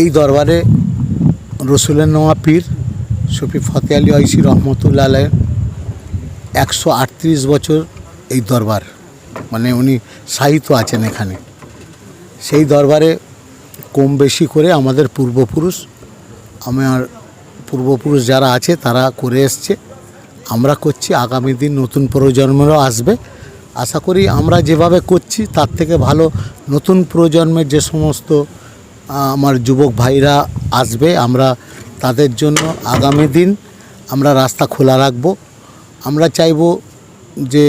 এই দরবারে রসুলের নোয়া পীর শফি ফতে আলী ঐশী রহমতুল্লাহ আলাইয়ের একশো আটত্রিশ বছর এই দরবার মানে উনি সাহিত্য আছেন এখানে। সেই দরবারে কম বেশি করে আমাদের পূর্বপুরুষ, আমার পূর্বপুরুষ যারা আছে তারা করে এসছে। আমরা করছি, আগামী দিন নতুন প্রজন্মেরও আসবে। আশা করি আমরা যেভাবে করছি, তার থেকে ভালো নতুন প্রজন্মের যে সমস্ত আমার যুবক ভাইরা আসবে, আমরা তাদের জন্য আগামী দিন আমরা রাস্তা খোলা রাখব। আমরা চাইব যে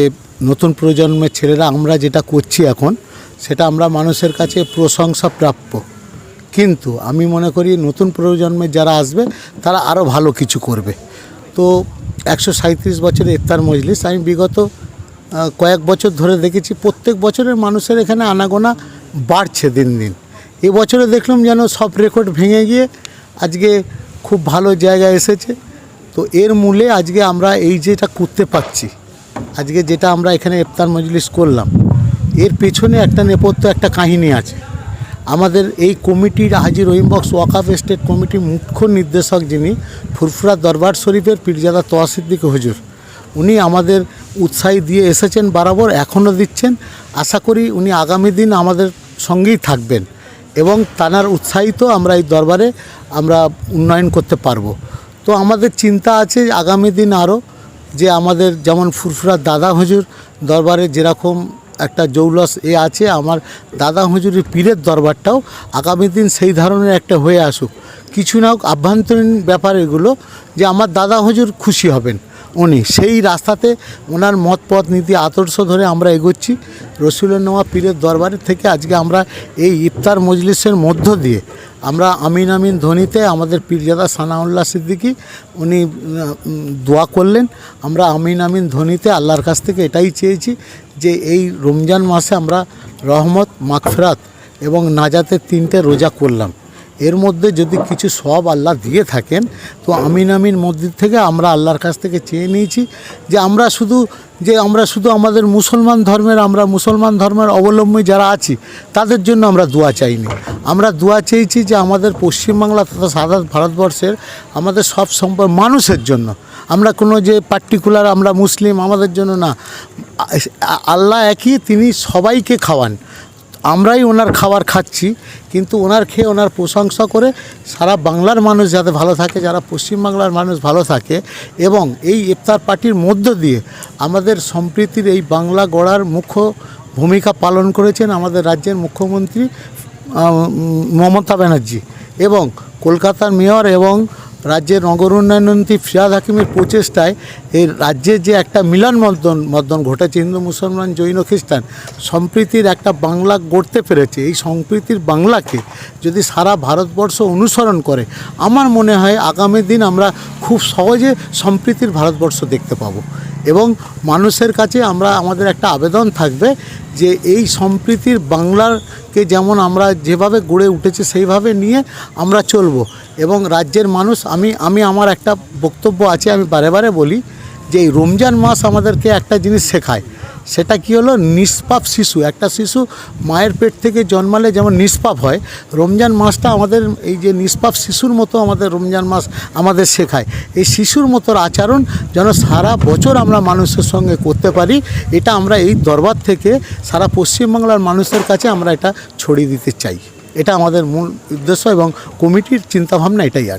নতুন প্রজন্মের ছেলেরা, আমরা যেটা করছি এখন, সেটা আমরা মানুষের কাছে প্রশংসা প্রাপ্য। কিন্তু আমি মনে করি নতুন প্রজন্মের যারা আসবে, তারা আরও ভালো কিছু করবে। তো একশো সাঁত্রিশ বছরের ইফতার মজলিস, আমি বিগত কয়েক বছর ধরে দেখেছি, প্রত্যেক বছরের মানুষের এখানে আনাগোনা বাড়ছে দিন দিন। এই বছরে দেখলাম যেন সব রেকর্ড ভেঙে গিয়ে আজকে খুব ভালো জায়গায় এসেছে। তো এর মূলে আজকে আমরা এই যেটা করতে পারছি, আজকে যেটা আমরা এখানে ইফতার মজলিস করলাম, এর পেছনে একটা নেপথ্য একটা কাহিনী আছে। আমাদের এই কমিটির হাজি রহিম বক্স ওয়াকাফ স্টেট কমিটির মুখ্য নির্দেশক যিনি ফুরফুরা দরবার শরীফের পীরজাদা তোয়াসিদ্দিক হুজুর, উনি আমাদের উৎসাহী দিয়ে এসেছেন, বরাবর এখনও দিচ্ছেন। আশা করি উনি আগামী দিন আমাদের সঙ্গেই থাকবেন। এবং তানার উৎসাহিত আমরা এই দরবারে আমরা উন্নয়ন করতে পারব। তো আমাদের চিন্তা আছে আগামী দিন আরও যে আমাদের যেমন ফুরফুরা দাদা হুজুর দরবারে যেরকম একটা জৌলস এ আছে, আমার দাদা হুজুরের পীরের দরবারটাও আগামী দিন সেই ধরনের একটা হয়ে আসুক। কিছু না হোক আভ্যন্তরীণ ব্যাপার এগুলো যে আমার দাদা হুজুর খুশি হবেন। উনি। সেই রাস্তাতে ওনার মত পথ নীতি আদর্শ ধরে আমরা এগোচ্ছি। রসুলের নেওয়া পীরের দরবারের থেকে আজকে আমরা এই ইফতার মজলিসের মধ্য দিয়ে আমরা আমিন আমিন ধ্বনিতে আমাদের পীরজাদা সানাউল্লাহ সিদ্দিকী, উনি দোয়া করলেন। আমরা আমিন আমিন ধ্বনিতে আল্লাহর কাছ থেকে এটাই চেয়েছি যে এই রমজান মাসে আমরা রহমত, মাগফেরাত এবং নাজাতের তিনটে রোজা করলাম। এর মধ্যে যদি কিছু সব আল্লাহ দিয়ে থাকেন, তো আমিন আমিন মসজিদ থেকে আমরা আল্লাহর কাছ থেকে চেয়ে নিয়েছি যে আমরা শুধু, যে আমরা শুধু আমাদের মুসলমান ধর্মের, আমরা মুসলমান ধর্মের অবলম্বী যারা আছি, তাদের জন্য আমরা দোয়া চাইনি। আমরা দোয়া চেয়েছি যে আমাদের পশ্চিমবাংলা তথা সারা ভারতবর্ষের আমাদের সব সম্পর্ক মানুষের জন্য। আমরা কোনো যে পার্টিকুলার আমরা মুসলিম আমাদের জন্য না। আল্লাহ একই, তিনি সবাইকে খাওয়ান। আমরাই ওনার খাবার খাচ্ছি, কিন্তু ওনার খেয়ে ওনার প্রশংসা করে সারা বাংলার মানুষ যাতে ভালো থাকে, যারা পশ্চিমবাংলার মানুষ ভালো থাকে এবং এই ইফতার পার্টির মধ্য দিয়ে আমাদের সম্প্রীতির এই বাংলা গড়ার মুখ্য ভূমিকা পালন করেছেন আমাদের রাজ্যের মুখ্যমন্ত্রী মমতা ব্যানার্জি এবং কলকাতার মেয়র এবং রাজ্যের নগর উন্নয়ন মন্ত্রী ফিরাদ হাকিমের প্রচেষ্টায় এই রাজ্যের যে একটা মিলন মর্দন মর্দন ঘটেছে, হিন্দু, মুসলমান, জৈন, খ্রিস্টান, সম্প্রীতির একটা বাংলা গড়তে পেরেছে। এই সম্প্রীতির বাংলাকে যদি সারা ভারতবর্ষ অনুসরণ করে, আমার মনে হয় আগামী দিন আমরা খুব সহজে সম্প্রীতির ভারতবর্ষ দেখতে পাবো। এবং মানুষের কাছে আমরা আমাদের একটা আবেদন থাকবে যে এই সম্প্রীতির বাংলাকে যেমন আমরা যেভাবে গড়ে উঠেছে, সেইভাবে নিয়ে আমরা চলবো। এবং রাজ্যের মানুষ, আমি আমি আমার একটা বক্তব্য আছে, আমি বারে বারে বলি যে এই রমজান মাস আমাদেরকে একটা জিনিস শেখায়। সেটা কি হলো? নিষ্পাপ শিশু। একটা শিশু মায়ের পেট থেকে জন্মালে যেমন নিষ্পাপ হয়, রমজান মাসটা আমাদের এই যে নিষ্পাপ শিশুর মতো আমাদের রমজান মাস আমাদের শেখায়। এই শিশুর মতো আচরণ যেন সারা বছর আমরা মানুষের সঙ্গে করতে পারি, এটা আমরা এই দরবার থেকে সারা পশ্চিমবাংলার মানুষের কাছে আমরা এটা ছড়িয়ে দিতে চাই। এটা আমাদের মূল উদ্দেশ্য এবং কমিটির চিন্তাভাবনা এটাই আর